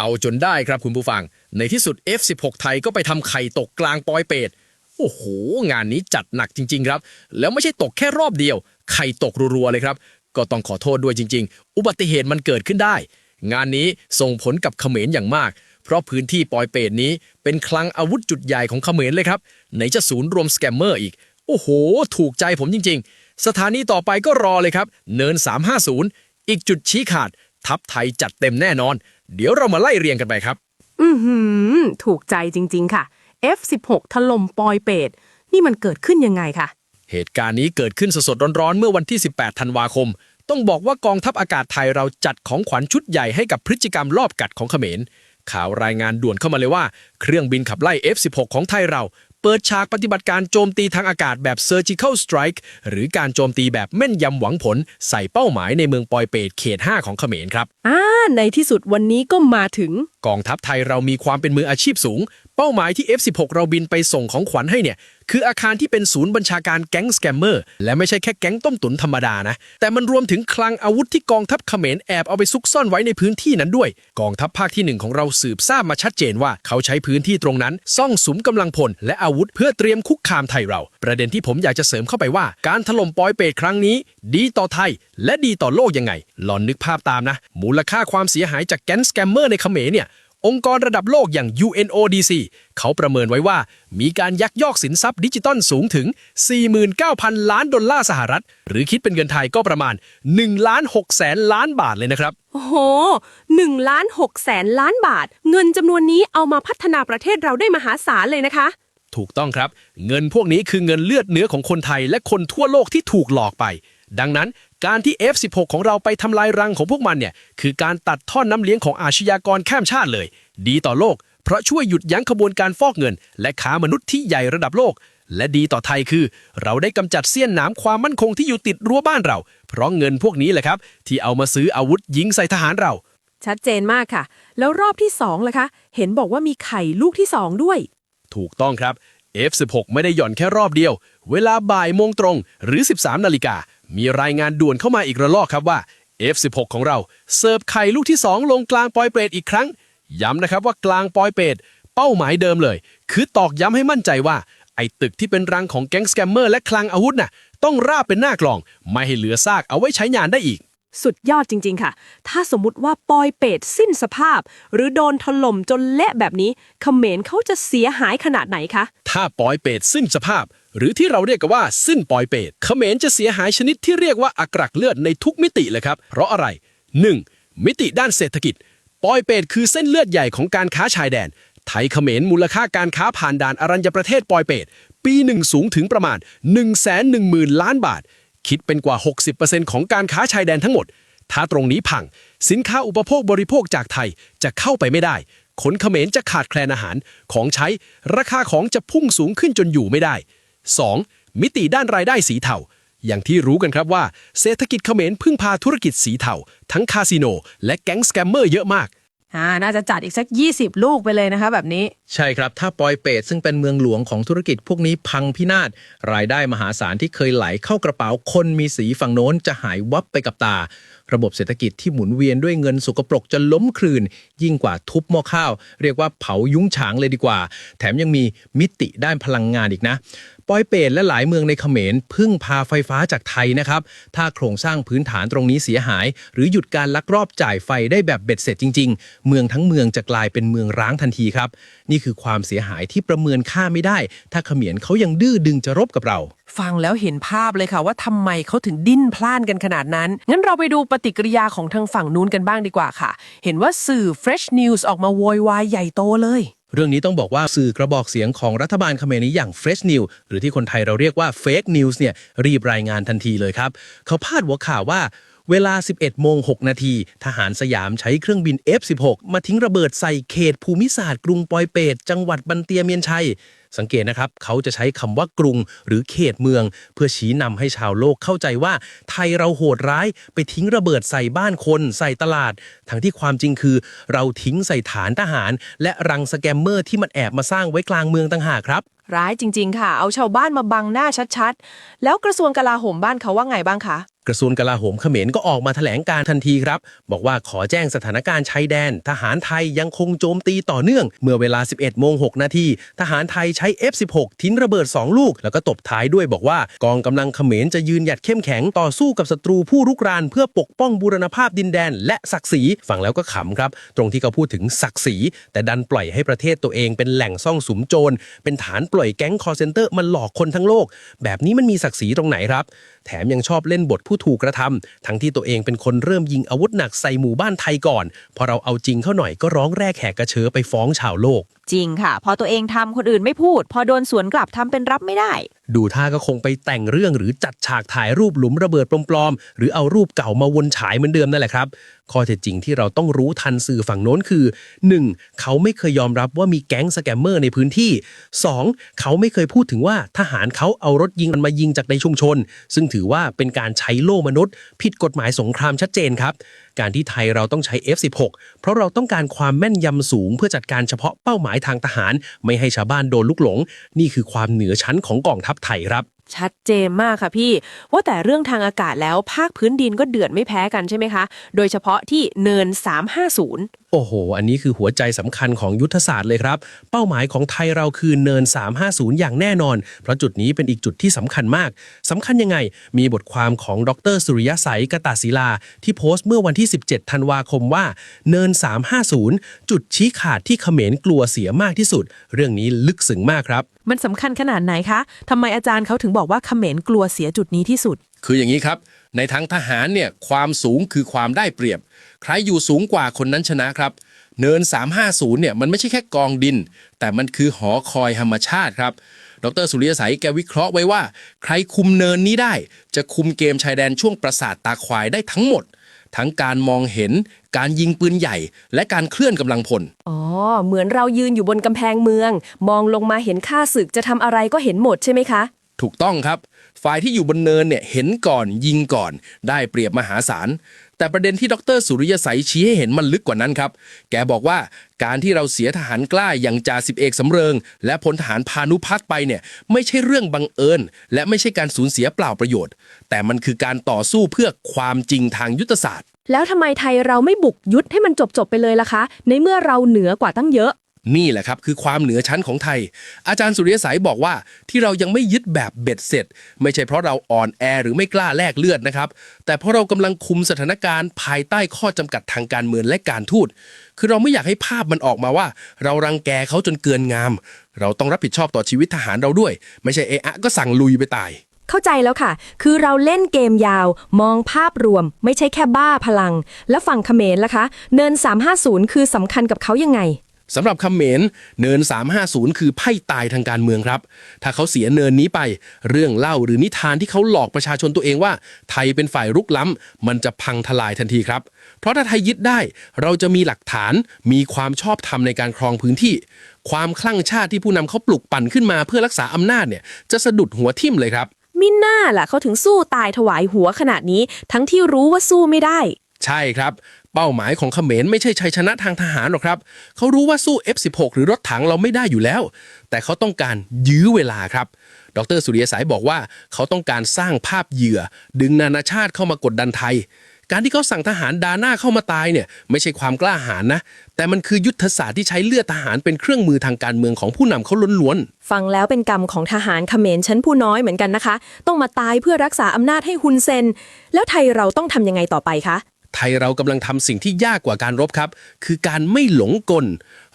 เอาจนได้ครับคุณผู้ฟัง ในที่สุด F16 ไทยก็ไปทำไข่ตกกลางปอยเปตโอ้โห งานนี้จัดหนักจริง ๆ ครับ แล้วไม่ใช่ตกแค่รอบเดียว ไข่ตกรัวๆเลยครับ ก็ต้องขอโทษด้วยจริง ๆ อุบัติเหตุมันเกิดขึ้นได้ งานนี้ส่งผลกับเขมรอย่างมาก เพราะพื้นที่ปอยเปตนี้ เป็นคลังอาวุธจุดใหญ่ของเขมรเลยครับไหนจะศูนย์รวมสแกมเมอร์อีก โอ้โห ถูกใจผมจริง ๆ สถานีต่อไปก็รอเลยครับ เนิน 350 อีกจุดชี้ขาด ทัพไทยจัดเต็มแน่นอน เดี๋ยวเรามาไล่เรียงกันไปครับ อือหือ ถูกใจจริง ๆ ค่ะ F16 ถล่มปอยเปตนี่มันเกิดขึ้นยังไงคะ เหตุการณ์นี้เกิดขึ้นสดๆร้อนๆ เมื่อวันที่ 18 ธันวาคม ต้องบอกว่ากองทัพอากาศไทยเราจัดของขวัญชุดใหญ่ให้กับพฤติกรรมรอบกัดของเขมร ข่าวรายงานด่วนเข้ามาเลยว่า เครื่องบินขับไล่ F16 ของไทยเรา เปิดฉากปฏิบัติการโจมตีทางอากาศแบบ Surgical Strike หรือการโจมตีแบบแม่นยำหวังผล ใส่เป้าหมายในเมืองปอยเปตเขต 5 ของเขมรครับ อ่า ในที่สุดวันนี้ก็มาถึง กองทัพไทยเรามีความเป็นมืออาชีพสูง เป้าหมายที่ F16 เราบินไปส่งของขวัญให้เนี่ย คืออาคารที่เป็นศูนย์บัญชาการแก๊งสแกมเมอร์ และไม่ใช่แค่แก๊งต้มตุ๋นธรรมดานะ แต่มันรวมถึงคลังอาวุธที่กองทัพเขมรแอบเอาไปซุกซ่อนไว้ในพื้นที่นั้นด้วย กองทัพภาคที่หนึ่งของเราสืบทราบมาชัดเจนว่าเขาใช้พื้นที่ตรงนั้น ซ่องสุมกำลังพล และอาวุธเพื่อเตรียมคุกคามไทยเรา ประเด็นที่ผมอยากจะเสริมเข้าไปว่า การถล่มปอยเปตครั้งนี้ ดีต่อไทย และดีต่อโลกยังไง ลองนึกภาพตามนะ มูลค่าความเสียหายจากแก๊งสแกมเมอร์ในเขมรเนี่ย องค์กรระดับโลกอย่าง UNODC เขาประเมินไว้ว่ามีการยักยอกสินทรัพย์ดิจิตอลสูงถึง 49,000 ล้านดอลลาร์สหรัฐ หรือคิดเป็นเงินไทยก็ประมาณ1ล้าน6แสนล้านบาทเลยนะครับ โอ้โห1ล้าน6แสนล้านบาท เงินจำนวนนี้เอามาพัฒนาประเทศเราได้มหาศาลเลยนะคะ ถูกต้องครับ เงินพวกนี้คือเงินเลือดเนื้อของคนไทยและคนทั่วโลกที่ถูกหลอกไป ดังนั้นการที่ F16 ของเราไปทำลายรังของพวกมันเนี่ยคือการตัดท่อนน้ำเลี้ยงของอาชญากรข้ามชาติเลย ดีต่อโลก เพราะช่วยหยุดยั้งขบวนการฟอกเงิน และค้ามนุษย์ที่ใหญ่ระดับโลก และดีต่อไทยคือ เราได้กำจัดเสี้ยนหนามความมั่นคงที่อยู่ติดรั้วบ้านเรา เพราะเงินพวกนี้แหละครับ ที่เอามาซื้ออาวุธยิงใส่ทหารเรา ชัดเจนมากค่ะ แล้วรอบที่2ล่ะคะ เห็นบอกว่ามีไข่ลูกที่ 2 ด้วย ถูกต้องครับ F16 ไม่ได้หย่อนแค่รอบเดียว เวลาบ่ายโมงตรงหรือ 13 นาฬิกา มีรายงานด่วนเข้ามาอีกระลอกครับว่า F16 ของเรา เสิร์ฟไข่ลูกที่ 2 ลงกลางปอยเปรตอีกครั้ง ย้ำนะครับว่ากลางปอยเปรตเป้าหมายเดิมเลย คือตอกย้ำให้มั่นใจว่า ไอ้ตึกที่เป็นรังของแก๊งสแกมเมอร์และคลังอาวุธน่ะต้องราบเป็นหน้ากลอง ไม่ให้เหลือซากเอาไว้ใช้งานได้อีก สุดยอดจริง ๆ ค่ะ ถ้าสมมติว่าปอยเปตสิ้นสภาพ หรือโดนถล่มจนเละแบบนี้เขมรเขาจะเสียหายขนาดไหนคะ ถ้าปอยเปตสิ้นสภาพ หรือที่เราเรียกกันว่าสิ้นปอยเปตเขมรจะเสียหายชนิดที่เรียกว่าอักรักเลือดในทุกมิติเลยครับ เพราะอะไร 1. มิติด้านเศรษฐกิจ ปอยเปตคือเส้นเลือดใหญ่ของการค้าชายแดน ไทยเขมรมูลค่าการค้าผ่านด่านอรัญญประเทศปอยเปตปีหนึ่งสูงถึงประมาณ 1 1 0 0 0 0 ล้านบาท คิดเป็นกว่า 60%ของการค้าชายแดนทั้งหมด ถ้าตรงนี้พัง สินค้าอุปโภคบริโภคจากไทยจะเข้าไปไม่ได้ คนเขมรจะขาดแคลนอาหารของใช้ ราคาของจะพุ่งสูงขึ้นจนอยู่ไม่ได้ 2. มิติด้านรายได้สีเทาอย่างที่รู้กันครับว่า เศรษฐกิจเขมรพึ่งพาธุรกิจสีเทาทั้งคาสิโน และแก๊งสแกมเมอร์เยอะมาก อ่าน่าจะจัดอีกสัก 20 ลูกไปเลยนะคะแบบนี้ ใช่ครับ ถ้าปอยเปตซึ่งเป็นเมืองหลวงของธุรกิจพวกนี้พังพินาศ รายได้มหาศาลที่เคยไหลเข้ากระเป๋าคนมีสีฝั่งโน้นจะหายวับไปกับตา ระบบเศรษฐกิจที่หมุนเวียนด้วยเงินสกปรกจะล้มคลืน ยิ่งกว่าทุบหม้อข้าว เรียกว่าเผายุ้งฉางเลยดีกว่า แถมยังมีมิติด้านพลังงานอีกนะ ปอยเปตและหลายเมืองในเขมรพึ่งพาไฟฟ้าจากไทยนะครับ ถ้าโครงสร้างพื้นฐานตรงนี้เสียหาย หรือหยุดการลักลอบจ่ายไฟได้แบบเบ็ดเสร็จจริง ๆ เมืองทั้งเมืองจะกลายเป็นเมืองร้างทันทีครับ นี่คือความเสียหายที่ประเมินค่าไม่ได้ ถ้าเขมรเขายังดื้อดึงจะรบกับเรา ฟังแล้วเห็นภาพเลยค่ะว่าทำไมเขาถึงดิ้นพล่านกันขนาดนั้น งั้นเราไปดูปฏิกิริยาของทางฝั่งนู้นกันบ้างดีกว่าค่ะ เห็นว่าสื่อ Fresh News ออกมาโวยวายใหญ่โตเลย เรื่องนี้ต้องบอกว่าสื่อกระบอกเสียงของรัฐบาลเขมรนี้อย่าง Fresh News หรือที่คนไทยเราเรียกว่า Fake News เนี่ยรีบรายงานทันทีเลยครับ เขาพาดหัวข่าวว่า เวลา 11โมง6นาทีทหารสยามใช้เครื่องบิน F16 มาทิ้งระเบิดใส่เขตภูมิศาสตร์กรุงปอยเปตจังหวัดบันเตียเมียนชัย สังเกตนะครับ เขาจะใช้คำว่ากรุงหรือเขตเมือง เพื่อชี้นำให้ชาวโลกเข้าใจว่า ไทยเราโหดร้าย ไปทิ้งระเบิดใส่บ้านคน ใส่ตลาด ทั้งที่ความจริงคือ เราทิ้งใส่ฐานทหาร และรังสแกมเมอร์ที่มันแอบมาสร้างไว้กลางเมืองต่างหากครับร้ายจริง ๆ ค่ะ เอาชาวบ้านมาบังหน้าชัดๆ แล้วกระทรวงกลาโหมบ้านเขาว่าไงบ้างคะ กระทรวงกลาโหมเขมรก็ออกมาแถลงการทันทีครับ บอกว่าขอแจ้งสถานการณ์ชายแดน ทหารไทยยังคงโจมตีต่อเนื่อง เมื่อเวลา 11โมง6นาทีทหารไทยใช้ F16 ทิ้งระเบิด 2 ลูก แล้วก็ตบท้ายด้วยบอกว่ากองกำลังเขมรจะยืนหยัดเข้มแข็งต่อสู้กับศัตรูผู้รุกราน เพื่อปกป้องบูรณภาพดินแดน และศักดิ์ศรีฟังแล้วก็ขำครับ ตรงที่เขาพูดถึงศักดิ์ศรีแต่ดันปล่อยให้ประเทศตัวเองเป็นแหล่งซ่องสุมโจรเป็นฐานปล่อยแก๊งคอร์เซนเตอร์มันหลอกคนทั้งโลก แบบนี้มันมีศักดิ์ศรีตรงไหนครับ แถมยังชอบเล่นบทผู้ถูกกระทำทั้งที่ตัวเองเป็นคนเริ่มยิงอาวุธหนักใส่หมู่บ้านไทยก่อน พอเราเอาจริงเข้าหน่อยก็ร้องแรกแหกกระเชอไปฟ้องชาวโลก จริงค่ะ พอตัวเองทำคนอื่นไม่พูด พอโดนสวนกลับทำเป็นรับไม่ได้ ดูท่าก็คงไปแต่งเรื่องหรือจัดฉากถ่ายรูปหลุมระเบิดปลอมๆ หรือเอารูปเก่ามาวนฉายเหมือนเดิมนั่นแหละครับ ข้อเท็จจริงที่เราต้องรู้ทันสื่อฝั่งโน้นคือ 1. เขาไม่เคยยอมรับว่ามีแก๊งสแกมเมอร์ในพื้นที่ 2. เขาไม่เคยพูดถึงว่าทหารเขาเอารถยิงมันมายิงจากในชุมชน ซึ่งถือว่าเป็นการใช้โล่มนุษย์ ผิดกฎหมายสงครามชัดเจนครับ การที่ไทยเราต้องใช้ F16 เพราะเราต้องการความแม่นยำสูงเพื่อจัดการเฉพาะเป้าหมายทางทหาร ไม่ให้ชาวบ้านโดนลุกหลง นี่คือความเหนือชั้นของกองทัพไทยครับ ชัดเจนมากค่ะพี่ ว่าแต่เรื่องทางอากาศแล้วภาคพื้นดินก็เดือดไม่แพ้กันใช่ไหมคะ โดยเฉพาะที่เนิน 350 โอ้โห อันนี้คือหัวใจสำคัญของยุทธศาสตร์เลยครับ เป้าหมายของไทยเราคือเนิน 350 อย่างแน่นอน เพราะจุดนี้เป็นอีกจุดที่สำคัญมากสำคัญยังไง มีบทความของดรสุริยสัยกตาศิลา ที่โพสต์เมื่อวันที่ 17 ธันวาคมว่า เนิน 350 จุดชี้ขาดที่เขมรกลัวเสียมากที่สุด เรื่องนี้ลึกซึ้งมากครับ มันสำคัญขนาดไหนคะทำไมอาจารย์เขาถึงบอกว่าเขมรกลัวเสียจุดนี้ที่สุด คืออย่างนี้ครับ ในทางทหารเนี่ยความสูงคือความได้เปรียบ ใครอยู่สูงกว่าคนนั้นชนะครับ เนิน 350เนี่ยมันไม่ใช่แค่กองดิน แต่มันคือหอคอยธรรมชาติครับดรสุริยสัยแกวิเคราะห์ไว้ว่า ใครคุมเนินนี้ได้ จะคุมเกมชายแดนช่วงประสาทตาควายได้ทั้งหมด ทั้งการมองเห็น การยิงปืนใหญ่ และการเคลื่อนกำลังพล อ๋อ เหมือนเรายืนอยู่บนกำแพงเมือง มองลงมาเห็นข้าศึกจะทำอะไรก็เห็นหมดใช่ไหมคะ ถูกต้องครับ ฝ่ายที่อยู่บนเนินเนี่ยเห็นก่อนยิงก่อน ได้เปรียบมหาศาลแต่ประเด็นที่ดรสุริยสัยชี้ให้เห็นมันลึกกว่านั้นครับ แกบอกว่าการที่เราเสียทหารกล้าอย่างจ่าสิบเอกสำเริง และพลทหารพานุพักไปเนี่ยไม่ใช่เรื่องบังเอิญ และไม่ใช่การสูญเสียเปล่าประโยชน์ แต่มันคือการต่อสู้เพื่อความจริงทางยุทธศาสตร์ แล้วทำไมไทยเราไม่บุกยุทธให้มันจบๆไปเลยล่ะคะ ในเมื่อเราเหนือกว่าตั้งเยอะ นี่แหละครับคือความเหนือชั้นของไทย อาจารย์สุริยสัยบอกว่าที่เรายังไม่ยึดแบบเบ็ดเสร็จ ไม่ใช่เพราะเราอ่อนแอหรือไม่กล้าแลกเลือดนะครับ แต่เพราะเรากำลังคุมสถานการณ์ภายใต้ข้อจำกัดทางการเมืองและการทูต คือเราไม่อยากให้ภาพมันออกมาว่า เรารังแกเขาจนเกินงาม เราต้องรับผิดชอบต่อชีวิตทหารเราด้วย ไม่ใช่เอะอะก็สั่งลุยไปตายเข้าใจแล้วค่ะ คือเราเล่นเกมยาว มองภาพรวม ไม่ใช่แค่บ้าพลัง แล้วฝั่งเขมรล่ะคะ เนิน 350 คือสำคัญกับเขายังไง สำหรับคำเหมนเนิน 350 คือไพ่ตายทางการเมืองครับ ถ้าเขาเสียเนินนี้ไป เรื่องเล่าหรือนิทานที่เขาหลอกประชาชนตัวเองว่า ไทยเป็นฝ่ายรุกล้ำ มันจะพังทลายทันทีครับ เพราะถ้าไทยยึดได้ เราจะมีหลักฐาน มีความชอบธรรมในการครองพื้นที่ ความคลั่งชาติที่ผู้นำเขาปลุกปั่นขึ้นมาเพื่อรักษาอำนาจเนี่ย จะสะดุดหัวทิ่มเลยครับ มิน่าล่ะเขาถึงสู้ตายถวายหัวขนาดนี้ ทั้งที่รู้ว่าสู้ไม่ได้ ใช่ครับ เป้าหมายของเขมรไม่ใช่ชัยชนะทางทหารหรอกครับ เขารู้ว่าสู้ F16 หรือรถถังเราไม่ได้อยู่แล้ว แต่เขาต้องการยื้อเวลาครับ ดรสุริยสายบอกว่าเขาต้องการสร้างภาพเหยื่อ ดึงนานาชาติเข้ามากดดันไทย การที่เขาสั่งทหารดาหน้าเข้ามาตายเนี่ยไม่ใช่ความกล้าหาญนะ แต่มันคือยุทธศาสตร์ที่ใช้เลือดทหารเป็นเครื่องมือทางการเมืองของผู้นำเขาล้วนๆ ฟังแล้วเป็นกรรมของทหารเขมรชั้นผู้น้อยเหมือนกันนะคะ ต้องมาตายเพื่อรักษาอำนาจให้ฮุนเซน แล้วไทยเราต้องทำยังไงต่อไปคะ ไทยเรากำลังทำสิ่งที่ยากกว่าการรบครับ คือการไม่หลงกล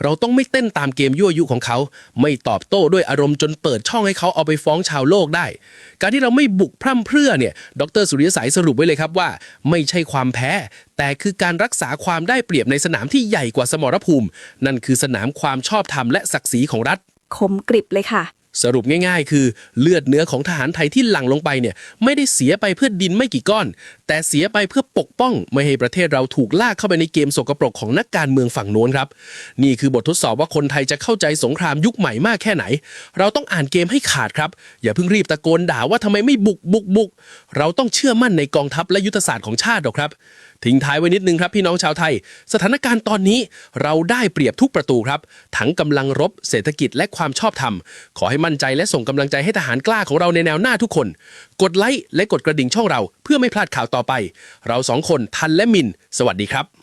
เราต้องไม่เต้นตามเกมยั่วยุของเขา ไม่ตอบโต้ด้วยอารมณ์จนเปิดช่องให้เขาเอาไปฟ้องชาวโลกได้ การที่เราไม่บุกพร่ำเพรื่อเนี่ยดรสุริยสายสรุปไว้เลยครับว่า ไม่ใช่ความแพ้ แต่คือการรักษาความได้เปรียบในสนามที่ใหญ่กว่าสมรภูมิ นั่นคือสนามความชอบธรรมและศักดิ์ศรีของรัฐคมกริบเลยค่ะ สรุปง่ายๆ คือเลือดเนื้อของทหารไทยที่หลั่งลงไปเนี่ยไม่ได้เสียไปเพื่อดินไม่กี่ก้อน แต่เสียไปเพื่อปกป้อง ไม่ให้ประเทศเราถูกลากเข้าไปในเกมสกปรกของนักการเมืองฝั่งโน้นครับ นี่คือบททดสอบว่าคนไทยจะเข้าใจสงครามยุคใหม่มากแค่ไหน เราต้องอ่านเกมให้ขาดครับ อย่าเพิ่งรีบตะโกนด่าว่าทำไมไม่บุกบุกบุกเราต้องเชื่อมั่นในกองทัพและยุทธศาสตร์ของชาติหรอกครับ ทิ้งท้ายไว้นิดนึงครับพี่น้องชาวไทย สถานการณ์ตอนนี้เราได้เปรียบทุกประตูครับ ทั้งกำลังรบเศรษฐกิจและความชอบธรรม ขอให้มั่นใจและส่งกำลังใจให้ทหารกล้าของเราในแนวหน้าทุกคน กดไลค์และกดกระดิ่งช่องเรา เพื่อไม่พลาดข่าวต่อไป เราสองคนทันและมิน สวัสดีครับ